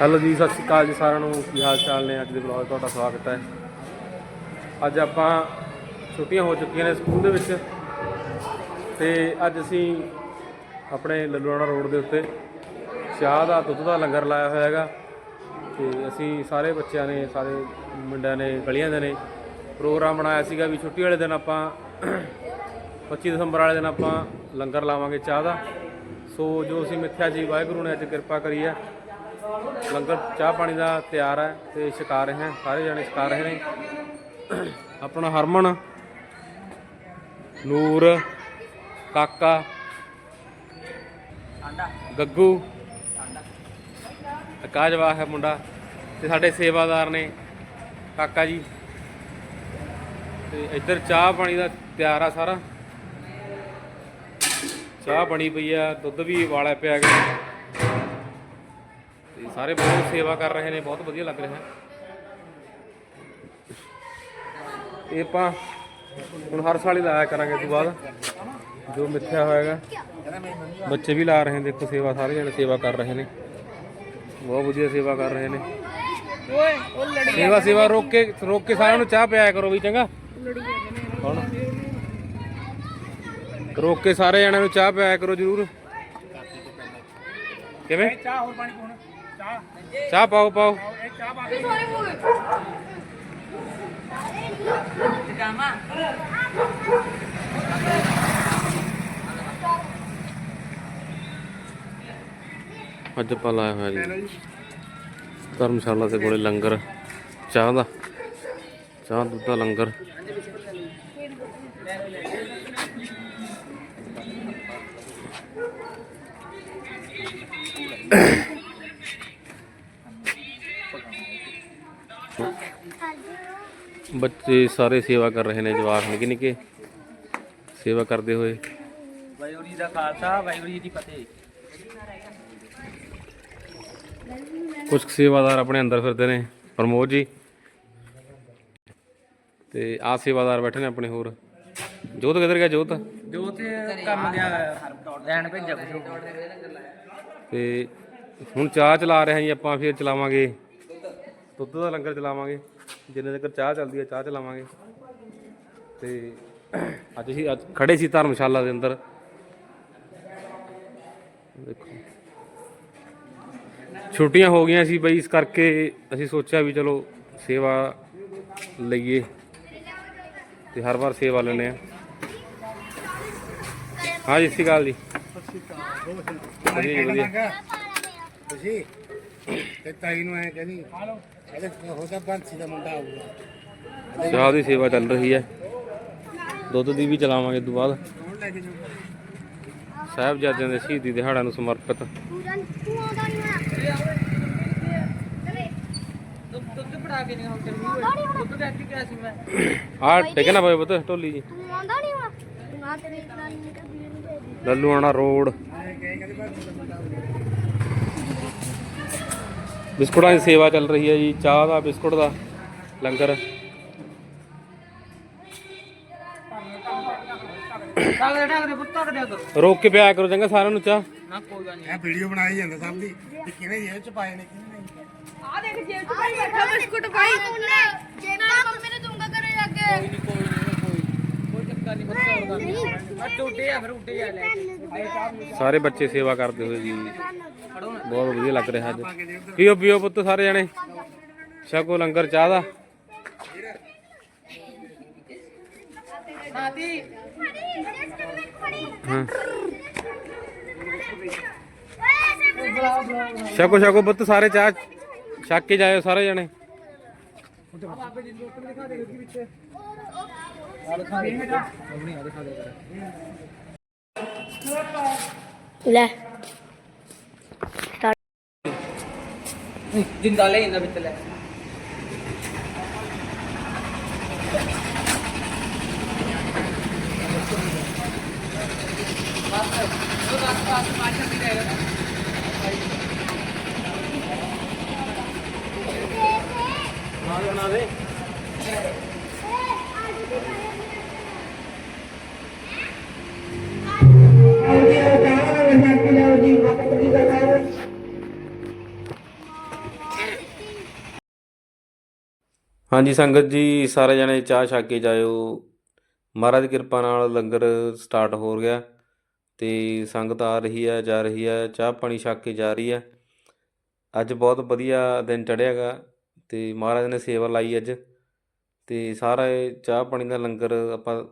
Hello ਜੀ, ਸਤਿ ਸ਼੍ਰੀ ਅਕਾਲ ਜੀ ਸਾਰਿਆਂ ਨੂੰ। ਕੀ ਹਾਲ ਚਾਲ ਨੇ? ਅੱਜ ਦੇ ਬਲੌਗ ਤੁਹਾਡਾ ਸਵਾਗਤ ਹੈ। ਅੱਜ ਆਪਾਂ ਛੁੱਟੀਆਂ ਹੋ ਚੁੱਕੀਆਂ ਨੇ ਸਕੂਲ ਦੇ ਵਿੱਚ ਤੇ ਅੱਜ ਅਸੀਂ ਆਪਣੇ ਲੱਲੂਆਣਾ ਰੋਡ ਦੇ ਉੱਤੇ ਚਾਹ ਦਾ ਦੁੱਧ ਦਾ ਲੰਗਰ ਲਾਇਆ ਹੋਇਆ ਹੈਗਾ। ਤੇ ਅਸੀਂ ਸਾਰੇ ਬੱਚਿਆਂ ਨੇ, ਸਾਰੇ ਮੁੰਡਿਆਂ ਨੇ, ਗਲੀਆਂ ਦੇ ਨੇ ਪ੍ਰੋਗਰਾਮ ਬਣਾਇਆ ਸੀਗਾ ਵੀ ਛੁੱਟੀ ਵਾਲੇ ਦਿਨ ਆਪਾਂ 25 ਦਸੰਬਰ ਵਾਲੇ ਦਿਨ ਆਪਾਂ ਲੰਗਰ ਲਾਵਾਂਗੇ ਚਾਹ ਦਾ। ਸੋ ਜੋ ਅਸੀਂ ਮਿੱਥਿਆ ਜੀ, ਵਾਹਿਗੁਰੂ ਨੇ ਅੱਜ ਕਿਰਪਾ ਕਰੀ ਹੈ। ਲੰਗਰ ਚਾਹ ਪਾਣੀ ਦਾ ਤਿਆਰ ਹੈ ਤੇ ਛਕਾ ਰਹੇ ਹਾਂ, ਸਾਰੇ ਜਣੇ ਛਕਾ ਰਹੇ ਨੇ। ਆਪਣਾ ਹਰਮਨ, ਨੂਰ, ਕਾਕਾ, ਗੱਗੂ ਕਾਜਵਾ ਹੈ ਮੁੰਡਾ ਤੇ ਸਾਡੇ ਸੇਵਾਦਾਰ ਨੇ ਕਾਕਾ ਜੀ। ਤੇ ਇੱਧਰ ਚਾਹ ਪਾਣੀ ਦਾ ਤਿਆਰ ਆ ਸਾਰਾ। ਚਾਹ ਬਣੀ ਪਈ ਆ, ਦੁੱਧ ਵੀ ਉਬਾਲਿਆ ਪਿਆ ਗਿਆ ਸਾਰੇ ਬਹੁਤ ਸੇਵਾ ਕਰ ਰਹੇ ਨੇ ਬਹੁਤ ਵਧੀਆ ਲੱਗ ਰਿਹਾ। ਹੈ ਇਹ ਆਪਾਂ ਹੁਣ ਹਰ ਸਾਲ ਹੀ ਲਾਇਆ ਕਰਾਂਗੇ ਇਸ ਤੋਂ ਬਾਅਦ ਜੋ ਮਿੱਥਿਆ ਹੋਏਗਾ। ਬੱਚੇ ਵੀ ਲਾ ਰਹੇ ਨੇ ਦੇਖੋ ਸੇਵਾ ਸਾਰੇ ਜਣੇ ਸੇਵਾ ਕਰ ਰਹੇ ਨੇ। ਬਹੁਤ ਵਧੀਆ ਸੇਵਾ ਕਰ ਰਹੇ ਨੇ। ਸੇਵਾ ਸੇਵਾ ਰੋਕ ਕੇ ਰੋਕ ਕੇ ਸਾਰਿਆਂ ਨੂੰ ਚਾਹ ਪਿਆਇਆ ਕਰੋ ਵੀ ਚੰਗਾ? ਹੁਣ ਰੋਕ ਕੇ ਸਾਰੇ ਜਣਿਆਂ ਨੂੰ ਚਾਹ ਪਿਆਇਆ ਕਰੋ ਜਰੂਰ। ਕਿਵੇਂ? ਚਾਹ ਹੋਰ ਪਾਣੀ ਪਾਉਣਾ ਚਾਹ। ਚਾਹ ਪਾਓ ਪਾਓ। ਇਹ ਚਾਹ ਪਾ ਕੇ ਅੱਜ ਆਪਾਂ ਲਾਇਆ ਹੋਇਆ ਜੀ ਧਰਮਸ਼ਾਲਾ ਦੇ ਕੋਲੇ ਲੰਗਰ ਚਾਹ ਦਾ। ਚਾਹ ਦੁੱਧ ਦਾ ਲੰਗਰ। ਬੱਚੇ ਸਾਰੇ ਸੇਵਾ ਕਰ ਰਹੇ ਨੇ ਜਵਾਕ ਨਿੱਕੇ ਨਿੱਕੇ। ਸੇਵਾ ਕਰਦੇ ਹੋਏ। ਵਾਹਿਗੁਰੂ ਜੀ ਦਾ ਖਾਲਸਾ ਵਾਹਿਗੁਰੂ ਜੀ ਦੀ ਫਤਿਹ। ਕੁਝ ਸੇਵਾਦਾਰ ਆਪਣੇ ਅੰਦਰ ਫਿਰਦੇ ਨੇ ਪ੍ਰਮੋਦ ਜੀ। ਤੇ ਆ ਸੇਵਾਦਾਰ ਬੈਠੇ ਨੇ ਆਪਣੇ ਹੋਰ। ਜੋਤ ਕਿੱਧਰ ਗਿਆ ਜੋਤ? ਜੋ ਤੇ ਕੰਮ ਗਿਆ ਲੈਣ ਭੇਜਿਆ ਕੁਛ ਤੇ ਹੁਣ ਚਾਹ ਚਲਾ ਰਹੇ ਹਾਂ ਜੀ ਆਪਾਂ ਫਿਰ ਚਲਾਵਾਂਗੇ। ਦੁੱਧ ਦਾ ਲੰਗਰ ਚਲਾਵਾਂਗੇ ਜਿੰਨੇ ਤੱਕ ਚਾਹ ਚੱਲਦੀ ਹੈ ਚਾਹ ਚਲਾਵਾਂਗੇ। ਤੇ ਅੱਜ ਅਸੀਂ ਅੱਜ ਖੜੇ ਸੀ ਧਰਮਸ਼ਾਲਾ ਦੇ ਅੰਦਰ। ਦੇਖੋ। ਛੁੱਟੀਆਂ ਹੋ ਗਈਆਂ ਸੀ ਬਈ ਇਸ ਕਰਕੇ ਅਸੀਂ ਸੋਚਿਆ ਵੀ ਚਲੋ ਸੇਵਾ ਲਈਏ ਤੇ ਹਰ ਵਾਰ ਸੇਵਾ ਲੈਂਦੇ ਆ ਹਾਂ ਜੀ ਸਤਿ ਸ਼੍ਰੀ ਅਕਾਲ ਜੀ। ਵਧੀਆ ਜੀ, ਵਧੀਆ। ਤੁਸੀਂ ਤੇ ਤਾਈ ਨੂੰ ਐ ਕਹਿੰਦੀ ਇਹਦੇ ਬੰਸੀ ਦਾ ਮੁੰਡਾ ਆਊਗਾ ਚਾਹ ਦੀ ਸੇਵਾ ਚੱਲ ਰਹੀ ਹੈ। ਦੁੱਧ ਦੀ ਵੀ ਚਲਾਵਾਂਗੇ ਤੋਂ ਬਾਅਦ। ਜਾਊਗਾ ਸਾਹਿਬਜ਼ਾਦਿਆਂ ਦੇ ਸ਼ਹੀਦੀ ਦਿਹਾੜਿਆਂ ਨੂੰ ਸਮਰਪਿਤ। ਆਹ ਟਿਕ ਨਾ ਪਏ ਪੁੱਤ ਢੋਲੀ ਜੀ। ਆ। ਲੱਲੂ ਆਣਾ ਰੋਡ। ਬਿਸਕੁਟਾਂ ਦੀ ਸੇਵਾ ਚੱਲ ਰਹੀ ਹੈ ਜੀ ਚਾਹ ਦਾ ਬਿਸਕੁਟ ਦਾ ਲੰਗਰ। ਰੋਕ ਕੇ ਪਿਆ ਕਰੋ ਚੰਗਾ ਸਾਰਿਆਂ ਨੂੰ ਚਾਹ। ਨਾ ਕੋਈ ਗੱਲ ਨਹੀਂ। ਇਹ ਵੀਡੀਓ ਬਣਾਈ ਜਾਂਦਾ ਸਭ ਦੀ ਵੀ ਕਿਹਨੇ ਜੇਬ ਚ ਪਾਏ ਨੇ ਕਿਹਨੇ ਨਹੀਂ ਆ ਦੇਖ ਜੇਬ ਚ ਭਾਈ ਬੈਠਾ ਬਿਸਕੁਟ ਭਾਈ ਉਹਨੇ ਜੇਬ ਨਾਲ ਮੰਮੀ ਨੇ ਦੂੰਗਾ ਕਰੇ ਜਾ ਕੇ। ਕੋਈ ਨਹੀਂ ਕੋਈ ਕੋਈ ਚੱਕਰ ਨਹੀਂ ਪੁੱਤਾਂ ਹੋਰ ਗੱਲ ਆ ਟੋਟੇ ਆ ਫਿਰ ਉੱਡੇ ਆ ਲੈ ਕੇ। ਸਾਰੇ ਬੱਚੇ ਸੇਵਾ ਕਰਦੇ ਹੋਏ ਜੀ। ਬਹੁਤ ਵਧੀਆ ਲੱਗ ਰਿਹਾ ਅੱਜ। ਪੀਓ ਪੀਓ ਪੁੱਤ ਸਾਰੇ ਜਣੇ। ਛਕੋ ਲੰਗਰ, ਚਾਹ ਦਾ। ਛਕੋ ਛਕੋ ਪੁੱਤ ਸਾਰੇ ਚਾਹ। ਛੱਕ ਕੇ ਜਾਇਓ ਸਾਰੇ ਜਣੇ। ਲੈ। ਜਿੰਦਾ ਲੈ ਜਾਂਦਾ ਹਾਂਜੀ ਸੰਗਤ ਜੀ, ਸਾਰੇ ਜਣੇ ਚਾਹ ਛਕ ਕੇ ਜਾਇਓ। ਮਹਾਰਾਜ ਦੀ ਕਿਰਪਾ ਨਾਲ ਲੰਗਰ ਸਟਾਰਟ ਹੋ ਗਿਆ ਤੇ ਸੰਗਤ ਆ ਰਹੀ ਹੈ, ਜਾ ਰਹੀ ਹੈ, ਚਾਹ ਪਾਣੀ ਛਕ ਕੇ ਜਾ ਰਹੀ ਹੈ। ਅੱਜ ਬਹੁਤ ਵਧੀਆ ਦਿਨ ਚੜ੍ਹਿਆਗਾ ਤੇ ਮਹਾਰਾਜ ਨੇ ਸੇਵਾ ਲਾਈ ਅੱਜ ਤੇ ਸਾਰਾ ਚਾਹ ਪਾਣੀ ਦਾ ਲੰਗਰ ਆਪਾਂ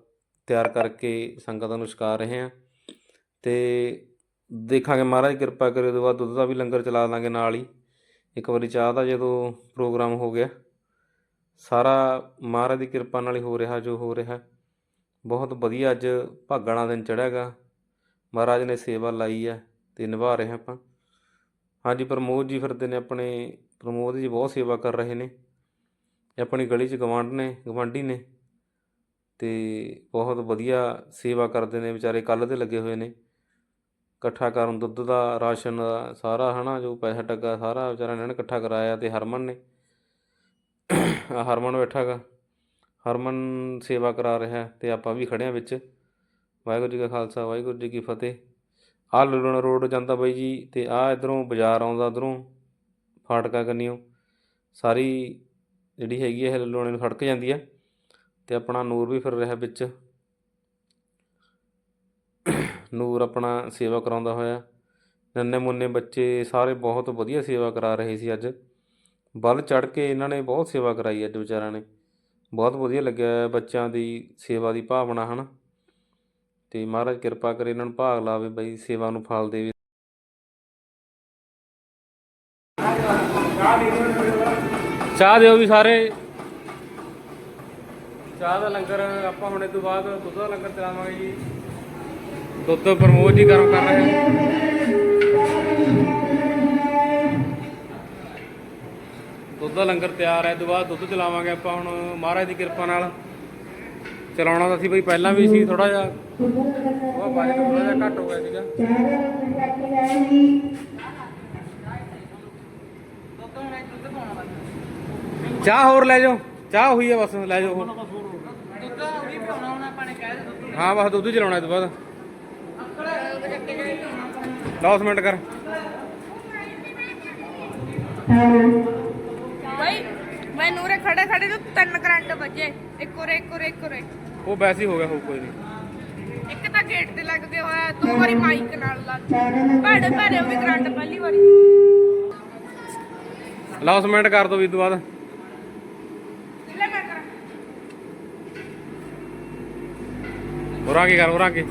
ਤਿਆਰ ਕਰਕੇ ਸੰਗਤਾਂ ਨੂੰ ਛਕਾ ਰਹੇ ਹਾਂ। ਤੇ ਦੇਖਾਂਗੇ ਮਹਾਰਾਜ ਕਿਰਪਾ ਕਰੇ, ਉਹਦੇ ਬਾਅਦ ਦੁੱਧ ਦਾ ਵੀ ਲੰਗਰ ਚਲਾ ਦਾਂਗੇ ਨਾਲ ਹੀ। ਇੱਕ ਵਾਰੀ ਚਾਹ ਦਾ ਜਦੋਂ ਪ੍ਰੋਗਰਾਮ ਹੋ ਗਿਆ ਸਾਰਾ ਮਹਾਰਾਜ ਦੀ ਕਿਰਪਾ ਨਾਲ ਹੀ ਹੋ ਰਿਹਾ ਜੋ ਹੋ ਰਿਹਾ। ਬਹੁਤ ਵਧੀਆ ਅੱਜ ਭਾਗਾਂ ਵਾਲਾ ਦਿਨ ਚੜ੍ਹਿਆਗਾ ਮਹਾਰਾਜ ਨੇ ਸੇਵਾ ਲਾਈ ਹੈ ਤੇ ਨਿਭਾ ਰਹੇ ਹਾਂ ਆਪਾਂ। ਹਾਂਜੀ, ਪ੍ਰਮੋਦ ਜੀ ਫਿਰਦੇ ਨੇ ਆਪਣੇ, ਪ੍ਰਮੋਦ ਜੀ ਬਹੁਤ ਸੇਵਾ ਕਰ ਰਹੇ ਨੇ। ਆਪਣੀ ਗਲੀ 'ਚ ਗਵਾਂਢ ਨੇ, ਗਵਾਂਢੀ ਨੇ ਤੇ ਬਹੁਤ ਵਧੀਆ ਸੇਵਾ ਕਰਦੇ ਨੇ ਵਿਚਾਰੇ ਕੱਲ੍ਹ ਦੇ ਲੱਗੇ ਹੋਏ ਨੇ। ਇਕੱਠਾ ਕਰਨ ਦੁੱਧ ਦਾ ਰਾਸ਼ਨ ਦਾ ਸਾਰਾ ਹਨਾ, ਜੋ ਪੈਸਾ ਟੱਗਾ ਸਾਰਾ ਵਿਚਾਰਾ ਇਹਨਾਂ ਨੇ ਇਕੱਠਾ ਕਰਾਇਆ ਤੇ ਹਰਮਨ ਨੇ। ਹਰਮਨ ਬੈਠਾ ਗਾ ਹਰਮਨ ਸੇਵਾ ਕਰਾ ਰਿਹਾ ਹੈ ਤੇ ਆਪਾਂ ਵੀ ਖੜੇ ਹਾਂ ਵਿੱਚ। ਵਾਹਿਗੁਰੂ ਜੀ ਕਾ ਖਾਲਸਾ, ਵਾਹਿਗੁਰੂ ਜੀ ਕੀ ਫਤਿਹ। ਆਹ ਲੁਲਣ ਰੋਡ ਜਾਂਦਾ ਬਾਈ ਜੀ ਤੇ ਆਹ ਇਧਰੋਂ ਬਾਜ਼ਾਰ ਆਉਂਦਾ ਉਧਰੋਂ ਫਾਟਕਾ ਕੰਨੀਓ। ਸਾਰੀ ਜਿਹੜੀ ਹੈਗੀ ਹੈ ਲੁਲਣੇ ਨੂੰ ਖੜਕ ਜਾਂਦੀ ਹੈ ਤੇ ਆਪਣਾ ਨੂਰ ਵੀ ਫਿਰ ਰਿਹਾ ਵਿੱਚ। ਨੂਰ ਆਪਣਾ ਸੇਵਾ ਕਰਾਉਂਦਾ ਹੋਇਆ। ਨੰਨੇ ਮੁੰਨੇ ਬੱਚੇ ਸਾਰੇ ਬਹੁਤ ਵਧੀਆ ਸੇਵਾ ਕਰਾ ਰਹੇ ਸੀ ਅੱਜ। ਵੱਲ ਚੜ ਕੇ ਇਹਨਾਂ ਨੇ ਬਹੁਤ ਸੇਵਾ ਕਰਾਈ ਅੱਜ ਵਿਚਾਰਿਆਂ ਨੇ। ਬਹੁਤ ਵਧੀਆ ਲੱਗਿਆ ਬੱਚਿਆਂ ਦੀ ਸੇਵਾ ਦੀ ਭਾਵਨਾ, ਹਨ? ਤੇ ਮਹਾਰਾਜ ਕਿਰਪਾ ਕਰੇ ਇਹਨਾਂ ਨੂੰ ਭਾਗ ਲਾਵੇ ਬਈ, ਸੇਵਾ ਨੂੰ ਫਲ ਦੇਵੇ। ਚਾਹ ਦਿਓ ਵੀ ਸਾਰੇ। ਚਾਹ ਦਾ ਲੰਗਰ ਆਪਾਂ ਹੁਣ ਇਹ ਤੋਂ ਬਾਅਦ ਦੁੱਧ ਦਾ ਲੰਗਰ ਚਲਾਵਾਂਗੇ ਜੀ। ਦੁੱਧ ਪ੍ਰਮੋਦ ਜੀ ਗਰਮ ਕਰ ਰਹੇ ਦੁੱਧ ਦਾ ਲੰਗਰ ਤਿਆਰ ਹੈ, ਇਹ ਤੋਂ ਬਾਅਦ ਦੁੱਧ ਚਲਾਵਾਂਗੇ ਆਪਾਂ ਹੁਣ। ਮਹਾਰਾਜ ਦੀ ਕਿਰਪਾ ਨਾਲ ਚਲਾਉਣਾ ਤਾਂ ਸੀ ਬਈ, ਪਹਿਲਾਂ ਵੀ ਸੀ ਥੋੜਾ ਜਿਹਾ। ਉਹ ਬਾਜ ਥੋੜਾ ਜਿਹਾ ਘੱਟ ਹੋ ਗਿਆ ਸੀਗਾ। ਚਾਹ ਹੋਰ ਲੈ ਜਾਓ, ਚਾਹ ਹੋਈ ਹੈ ਬਸ, ਲੈ ਜਾਓ। ਹਾਂ, ਬਸ ਦੁੱਧ ਚਲਾਉਣਾ ਇਹ ਤੋਂ ਬਾਅਦ। ਅੰਕਲ 10 ਮਿੰਟ ਕਰ। ਭਾਈ ਮੈਂ ਨੂਰੇ ਖੜੇ ਖੜੇ ਤੋਂ ਤਿੰਨ ਕਰੰਟ ਵੱਜੇ। ਇੱਕ ਉਰੇ ਇੱਕ ਉਰੇ ਇੱਕ ਉਰੇ। ਉਹ ਵੈਸੇ ਹੀ ਹੋ ਗਿਆ ਹੋ ਕੋਈ ਨਹੀਂ। ਇੱਕ ਤਾਂ ਗੇਟ ਤੇ ਲੱਗਦੇ ਹੋਇਆ ਦੋ ਵਾਰੀ ਮਾਈਕ ਨਾਲ ਲੱਗ ਭੜੇ ਭੜੇ ਉਹ ਵੀ ਕਰੰਟ ਪਹਿਲੀ ਵਾਰੀ। ਅਨਾਉਂਸਮੈਂਟ ਕਰ ਦਿਓ ਵੀ ਇਹ ਤੋਂ ਬਾਅਦ। ਲੈ ਮੈਂ ਕਰਾਂ। ਹੋਰਾਂ ਕੀ ਕਰ ਹੋਰਾਂ ਕੀ?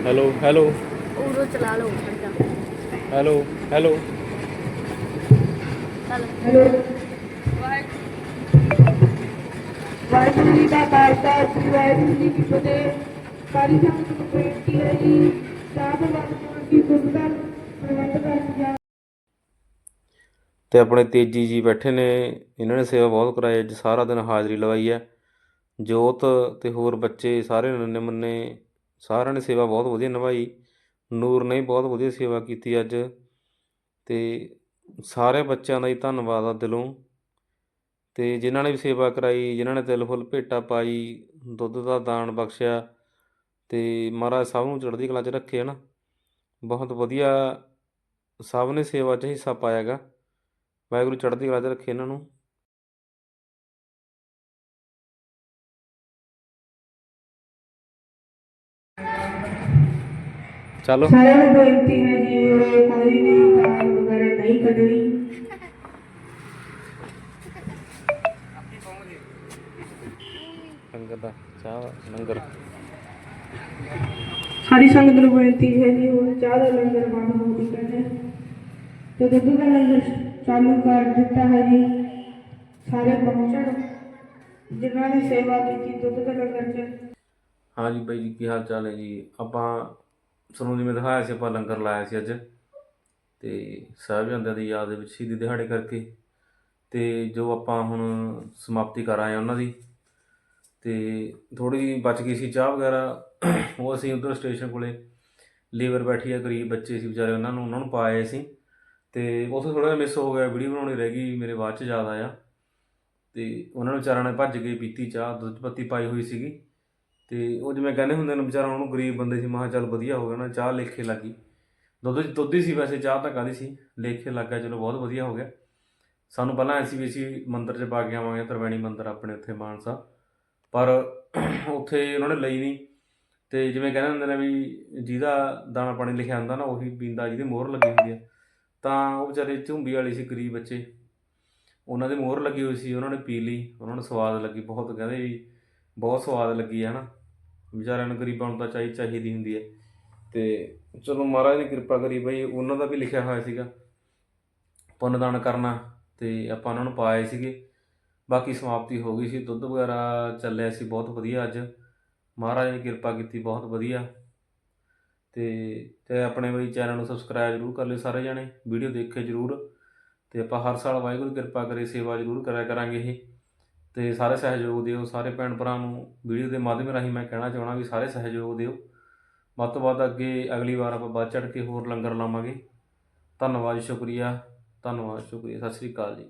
ਹੈਲੋ ਹੈਲੋ ਉਰੋ ਚਲਾ ਲਓ ਖੜਦਾ ਹੈਲੋ ਹੈਲੋ ਚੱਲ ਵਾਹਿਗੁਰੂ ਵਾਹਿਗੁਰੂ ਜੀ ਦਾ ਖਾਲਸਾ ਸ੍ਰੀ ਵਾਹਿਗੁਰੂ ਜੀ ਕੀ ਫਤਿਹ ਸਾਰੀ ਸੰਗਤ ਨੂੰ ਬੇਨਤੀ ਹੈ ਜੀ ਸਾਧ ਵਾਹਿਗੁਰੂ ਦੀ ਸੁਧ ਅਤੇ ਆਪਣੇ ਤੇਜੀ ਜੀ ਬੈਠੇ ਨੇ, ਇਹਨਾਂ ਨੇ ਸੇਵਾ ਬਹੁਤ ਕਰਾਈ, ਅੱਜ ਸਾਰਾ ਦਿਨ ਹਾਜ਼ਰੀ ਲਵਾਈ ਹੈ। ਜੋਤ ਅਤੇ ਹੋਰ ਬੱਚੇ ਸਾਰੇ ਨੰਨੇ ਮੁੰਨੇ ਸਾਰਿਆਂ ਨੇ ਸੇਵਾ ਬਹੁਤ ਵਧੀਆ ਨਿਭਾਈ। ਨੂਰ ਨੇ ਬਹੁਤ ਵਧੀਆ ਸੇਵਾ ਕੀਤੀ ਅੱਜ। ਅਤੇ ਸਾਰੇ ਬੱਚਿਆਂ ਦਾ ਹੀ ਧੰਨਵਾਦ ਆ ਦਿਲੋਂ। ਤੇ ਜਿਨ੍ਹਾਂ ਨੇ ਵੀ ਸੇਵਾ ਕਰਾਈ, ਜਿਨ੍ਹਾਂ ਨੇ ਤਿਲ ਫੁੱਲ ਭੇਟਾ ਪਾਈ, ਦੁੱਧ ਦਾ ਦਾਨ ਬਖਸ਼ਿਆ, ਤੇ ਮਹਾਰਾਜ ਸਭ ਨੂੰ ਚੜ੍ਹਦੀ ਕਲਾ 'ਚ ਰੱਖੇ ਹਨ। ਬਹੁਤ ਵਧੀਆ, ਸਭ ਨੇ ਸੇਵਾ 'ਚ ਹਿੱਸਾ ਪਾਇਆ ਗਾ ਵਾਹਿਗੁਰੂ ਚੜ੍ਹਦੀ ਕਲਾ 'ਚ ਰੱਖੇ ਇਹਨਾਂ ਨੂੰ। ਚਲੋ। ਸਾਰਿਆਂ ਨੂੰ ਬੇਨਤੀ ਹੈ ਜੀ ਉਰੇ ਕੋਈ ਵੀ ਗਾਲ ਵਗੈਰਾ ਨਹੀਂ ਕੱਢਣੀ ਲੰਗਰ ਦਾ ਚਾਹ ਲੰਗਰ। ਸਾਰੀ ਸੰਗਤ ਨੂੰ ਬੇਨਤੀ ਹੈ ਜੀ ਹੁਣ ਚਾਹ ਦਾ ਲੰਗਰ ਬੰਦ ਹੋ ਚੁੱਕਾ ਹੈ ਤੇ ਦੁੱਧ ਦਾ ਲੰਗਰ ਚਾਲੂ ਕਰ ਦਿੱਤਾ ਹੈ ਜੀ ਸਾਰੇ ਪਹੁੰਚਣ ਜਿਨ੍ਹਾਂ ਨੇ ਸੇਵਾ ਕੀਤੀ ਦੁੱਧ ਦਾ ਲੰਗਰ ਚ ਹਾਂ ਜੀ ਬਾਈ ਜੀ ਕੀ ਹਾਲ ਚਾਲ ਹੈ ਜੀ ਆਪਾਂ ਤੁਹਾਨੂੰ ਜਿਵੇਂ ਦਿਖਾਇਆ ਸੀ ਆਪਾਂ ਲੰਗਰ ਲਾਇਆ ਸੀ ਅੱਜ ਤੇ ਸਾਹਿਬਜ਼ਾਦਿਆਂ ਦੀ ਯਾਦ ਦੇ ਵਿੱਚ ਸ਼ਹੀਦੀ ਦਿਹਾੜੇ ਕਰਕੇ ਤੇ ਜੋ ਆਪਾਂ ਹੁਣ ਸਮਾਪਤੀ ਕਰ ਆਏ ਉਹਨਾਂ ਦੀ ਤੇ ਥੋੜੀ ਜਿਹੀ ਬਚ ਗਈ ਸੀ ਚਾਹ ਵਗੈਰਾ ਉਹ ਅਸੀਂ ਉਧਰ ਸਟੇਸ਼ਨ ਕੋਲੇ ਲੇਬਰ ਬੈਠੀ ਆ ਗਰੀਬ ਬੱਚੇ ਸੀ ਵਿਚਾਰੇ ਉਹਨਾਂ ਨੂੰ ਉਹਨਾਂ ਨੂੰ ਪਾਏ ਸੀ ਤੇ ਉੱਥੇ ਥੋੜਾ ਜਿਹਾ ਮਿਸ ਹੋ ਗਿਆ, ਵੀਡੀਓ ਬਣਾਉਣੀ ਰਹਿ ਗਈ, ਮੇਰੇ ਬਾਅਦ ਚ ਯਾਦ ਆਇਆ। ਤੇ ਉਹਨਾਂ ਨੇ ਵਿਚਾਰਿਆਂ ਨੇ ਭੱਜ ਕੇ ਪੀਤੀ ਚਾਹ, ਦੁੱਧ ਪੱਤੀ ਪਾਈ ਹੋਈ ਸੀਗੀ। ਤੇ ਉਹ ਜਿਵੇਂ ਕਹਿੰਦੇ ਹੁੰਦੇ ਨੇ, ਵਿਚਾਰਾ ਉਹਨੂੰ ਗਰੀਬ ਬੰਦੇ ਸੀ ਮਹਾ ਚੱਲ ਵਧੀਆ ਹੋ ਗਿਆ ਨਾ ਚਾਹ ਲੇਖੇ ਲੱਗੀ। ਦੁੱਧ ਚ ਦੁੱਧ ਹੀ ਸੀ ਵੈਸੇ, ਚਾਹ ਤਾਂ ਕਾਹਦੀ ਸੀ? ਲੇਖੇ ਲੱਗ ਗਿਆ ਚਲੋ ਬਹੁਤ ਵਧੀਆ ਹੋ ਗਿਆ। ਸਾਨੂੰ ਪਹਿਲਾਂ ਐਸੀ ਵੀ ਅਸੀਂ ਮੰਦਿਰ 'ਚ ਪਾ ਕੇ ਆਵਾਂਗੇ, ਤਰਵੈਣੀ ਮੰਦਿਰ ਆਪਣੇ ਉੱਥੇ, ਮਾਨਸਾ। ਪਰ ਉੱਥੇ ਉਹਨਾਂ ਨੇ ਲਈ ਨਹੀਂ ਤੇ ਜਿਵੇਂ ਕਹਿੰਦੇ ਹੁੰਦੇ ਨੇ ਵੀ ਜਿਹਦਾ ਦਾਣਾ ਪਾਣੀ ਲਿਖਿਆ ਹੁੰਦਾ ਨਾ, ਉਹੀ ਪੀਂਦਾ, ਜਿਹਦੀ ਮੋਹਰ ਲੱਗੀ ਹੁੰਦੀ ਆ। ਤਾਂ ਉਹ ਵਿਚਾਰੇ ਝੁੰਬੀ ਵਾਲੀ ਸੀ ਗਰੀਬ ਬੱਚੇ। ਉਹਨਾਂ ਦੇ ਮੋਹਰ ਲੱਗੀ ਹੋਈ ਸੀ, ਉਹਨਾਂ ਨੇ ਪੀ ਲਈ, ਉਹਨਾਂ ਨੂੰ ਸਵਾਦ ਲੱਗੀ ਬਹੁਤ, ਕਹਿੰਦੇ ਵੀ ਬਹੁਤ ਸਵਾਦ ਲੱਗੀ ਹੈ ਨਾ। ਵਿਚਾਰਿਆਂ ਨੂੰ ਗਰੀਬਾਂ ਨੂੰ ਤਾਂ ਚਾਹੀ ਚਾਹੀਦੀ ਹੁੰਦੀ ਹੈ। ਤੇ ਚਲੋ ਮਹਾਰਾਜ ਨੇ ਕਿਰਪਾ ਕਰੀ ਬਈ, ਉਹਨਾਂ ਦਾ ਵੀ ਲਿਖਿਆ ਹੋਇਆ ਸੀਗਾ, ਪੁੰਨਦਾਨ ਕਰਨਾ, ਤੇ ਆਪਾਂ ਉਹਨਾਂ ਨੂੰ ਪਾਏ ਸੀਗੇ। ਬਾਕੀ ਸਮਾਪਤੀ ਹੋ ਗਈ ਸੀ, ਦੁੱਧ ਵਗੈਰਾ ਚੱਲਿਆ ਸੀ, ਬਹੁਤ ਵਧੀਆ ਅੱਜ। ਮਹਾਰਾਜ ਨੇ ਕਿਰਪਾ ਕੀਤੀ, ਬਹੁਤ ਵਧੀਆ। ਤੇ ਤੇ ਆਪਣੇ ਬਈ ਚੈਨਲ ਨੂੰ ਸਬਸਕ੍ਰਾਈਬ ਜ਼ਰੂਰ ਕਰ ਲਿਓ ਸਾਰੇ ਜਣੇ ਵੀਡੀਓ ਦੇਖੇ ਜ਼ਰੂਰ। ਤੇ ਆਪਾਂ ਹਰ ਸਾਲ ਵਾਹਿਗੁਰੂ ਕਿਰਪਾ ਕਰੇ, ਸੇਵਾ ਜ਼ਰੂਰ ਕਰਿਆ ਕਰਾਂਗੇ ਇਹ। ਤੇ ਸਾਰੇ ਸਹਿਯੋਗ ਦਿਓ, ਸਾਰੇ ਭੈਣ ਭਰਾ ਨੂੰ ਵੀਡੀਓ ਦੇ ਮਾਧਿਅਮ ਰਾਹੀਂ ਮੈਂ ਕਹਿਣਾ ਚਾਹਣਾ ਵੀ ਸਾਰੇ ਸਹਿਯੋਗ ਦਿਓ। ਵੱਧ ਤੋਂ ਵੱਧ ਅੱਗੇ ਅਗਲੀ ਵਾਰ ਆਪਾਂ ਵੱਧ ਚੜ੍ਹ ਕੇ ਹੋਰ ਲੰਗਰ ਲਾਵਾਂਗੇ। ਧੰਨਵਾਦ, ਸ਼ੁਕਰੀਆ। ਧੰਨਵਾਦ, ਸ਼ੁਕਰੀਆ। ਸਤਿ ਸ੍ਰੀ ਅਕਾਲ ਜੀ।